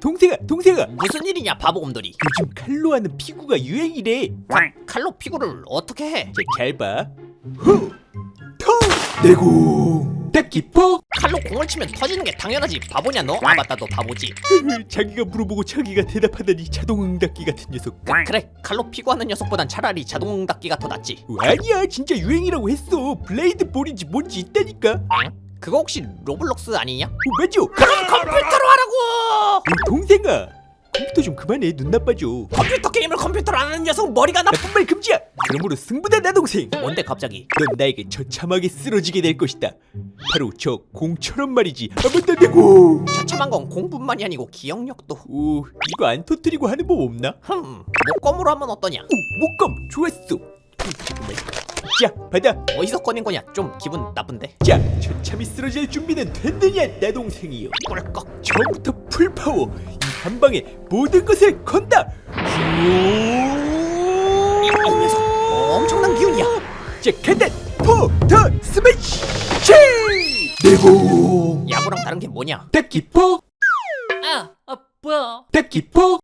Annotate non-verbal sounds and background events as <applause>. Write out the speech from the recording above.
동생아 동생아. 무슨 일이냐 바보 곰돌이. 요즘 칼로 하는 피구가 유행이래. 칼로 피구를 어떻게 해? 잘봐. 후토 내공 딱 깊어 칼로 공을 치면 터지는 게 당연하지. 바보냐 너? 아 맞다 너 바보지. <laughs> 자기가 물어보고 자기가 대답하다니 자동응답기 같은 녀석. 그, 그래. 칼로 피구하는 녀석보단 차라리 자동응답기가 더 낫지. 아니야 진짜 유행이라고 했어. 블레이드 볼인지 뭔지 있다니까. 어, 그거 혹시 로블록스 아니냐? 맞아. 그럼 컴퓨터로 하라고 동생아 컴퓨터 좀 그만해 눈 나빠져. 컴퓨터 게임을 컴퓨터로 하는 녀석 머리가 나 나쁜 말 금지야. 그러므로 승부다 나 동생. 뭔데 갑자기? 넌 나에게 처참하게 쓰러지게 될 것이다. 바로 저 공처럼 말이지. 아 맞다 내공 처참한 건 공뿐만이 아니고 기억력도. 오 이거 안 터뜨리고 하는 법 없나? 흠 목검으로 하면 어떠냐? 오 목검. 좋았어. 자 받아. 어디서 꺼낸 거냐? 좀 기분 나쁜데? 자 처참히 쓰러질 준비는 됐느냐 내 동생이여? 꿀꺽. 처음부터 풀파워. 이 한 방에 모든 것을 건다. 이, 이 녀석 엄청난 기운이야. 자 간다 포터 스매시! 내공 야구랑 다른 게 뭐냐? 딱 깊어 아, 아 뭐야? 딱 깊어